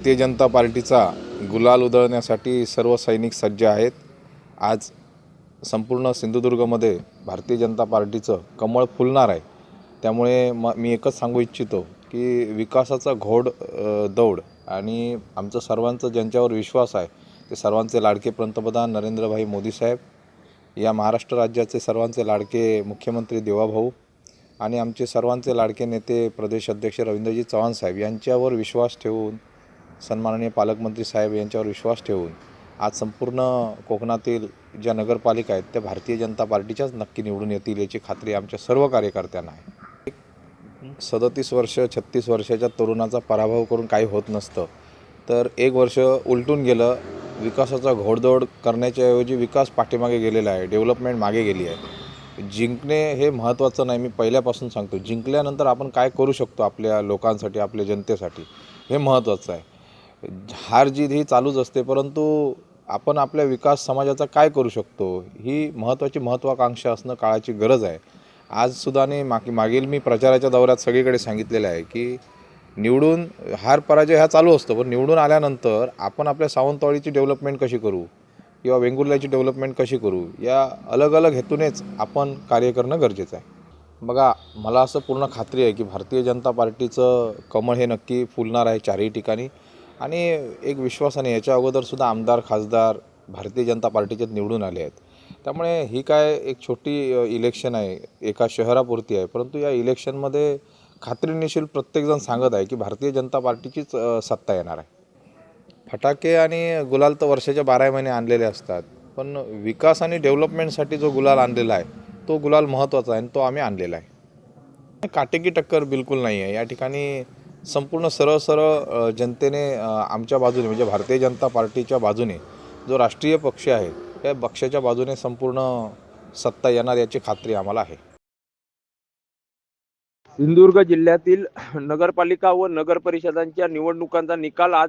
भारतीय जनता पार्टीचा गुलाल उधळण्यासाठी सर्व सैनिक सज्ज आहेत. आज संपूर्ण सिंधुदुर्गमध्ये भारतीय जनता पार्टीचं कमळ फुलणार आहे. त्यामुळे म मी एकच सांगू इच्छितो की विकासाचा घोड दौड आणि आमचं सर्वांचं ज्यांच्यावर विश्वास आहे ते सर्वांचे लाडके पंतप्रधान नरेंद्रभाई मोदी साहेब या महाराष्ट्र राज्याचे सर्वांचे लाडके मुख्यमंत्री देवाभाऊ आणि आमचे सर्वांचे लाडके नेते प्रदेश अध्यक्ष रवींद्रजी चव्हाण साहेब यांच्यावर विश्वास ठेवून सन्माननीय पालकमंत्री साहेब यांच्यावर विश्वास ठेवून आज संपूर्ण कोकणातील ज्या नगरपालिका आहेत त्या भारतीय जनता पार्टीच्याच नक्की निवडून येतील याची खात्री आमच्या सर्व कार्यकर्त्यांना आहे. सदतीस वर्ष छत्तीस वर्षाच्या तरुणाचा पराभव करून काही होत नसतं. तर एक वर्ष उलटून गेलं विकासाचा घोडदौड करण्याच्या ऐवजी विकास पाठीमागे गेलेला आहे डेव्हलपमेंट मागे गेली आहे. जिंकणे हे महत्त्वाचं नाही मी पहिल्यापासून सांगतो. जिंकल्यानंतर आपण काय करू शकतो आपल्या लोकांसाठी आपल्या जनतेसाठी हे महत्त्वाचं आहे. हार जीत ही चालूच असते परंतु आपण आपल्या विकास समाजाचा काय करू शकतो ही महत्त्वाची महत्त्वाकांक्षा असणं काळाची गरज आहे. आजसुद्धा आणि मागील मी प्रचाराच्या दौऱ्यात सगळीकडे सांगितलेलं आहे की निवडून हार पराजय हा चालू असतो पण निवडून आल्यानंतर आपण आपल्या सावंतवाडीची डेव्हलपमेंट कशी करू किंवा वेंगुर्ल्याची डेव्हलपमेंट कशी करू या अलग अलग हेतूनेच आपण कार्य करणं गरजेचं आहे. बघा मला असं पूर्ण खात्री आहे की भारतीय जनता पार्टीचं कमळ हे नक्की फुलणार आहे चारही ठिकाणी. आणि एक विश्वासाने याच्या अगोदरसुद्धा आमदार खासदार भारतीय जनता पार्टीचे निवडून आले आहेत. त्यामुळे ही काय एक छोटी इलेक्शन आहे एका शहरापुरती आहे. परंतु या इलेक्शनमध्ये खात्रीनिशील प्रत्येकजण सांगत आहे की भारतीय जनता पार्टीचीच सत्ता येणार आहे. फटाके आणि गुलाल तर वर्षाच्या बारा महिने आणलेले असतात. पण विकास आणि डेव्हलपमेंटसाठी जो गुलाल आणलेला आहे तो गुलाल महत्त्वाचा आहे आणि तो आम्ही आणलेला आहे. काटेकी टक्कर बिलकुल नाही आहे या ठिकाणी संपूर्ण सरळ सरळ जनतेने आमच्या बाजूने म्हणजे भारतीय जनता पार्टीच्या बाजूने जो राष्ट्रीय पक्ष आहे त्या पक्षाच्या बाजूने संपूर्ण सत्ता येणार याची खात्री आम्हाला आहे. सिंधुदुर्ग जिल्ह्यातील नगरपालिका व नगर परिषदांच्या निवडणुकांचा निकाल आज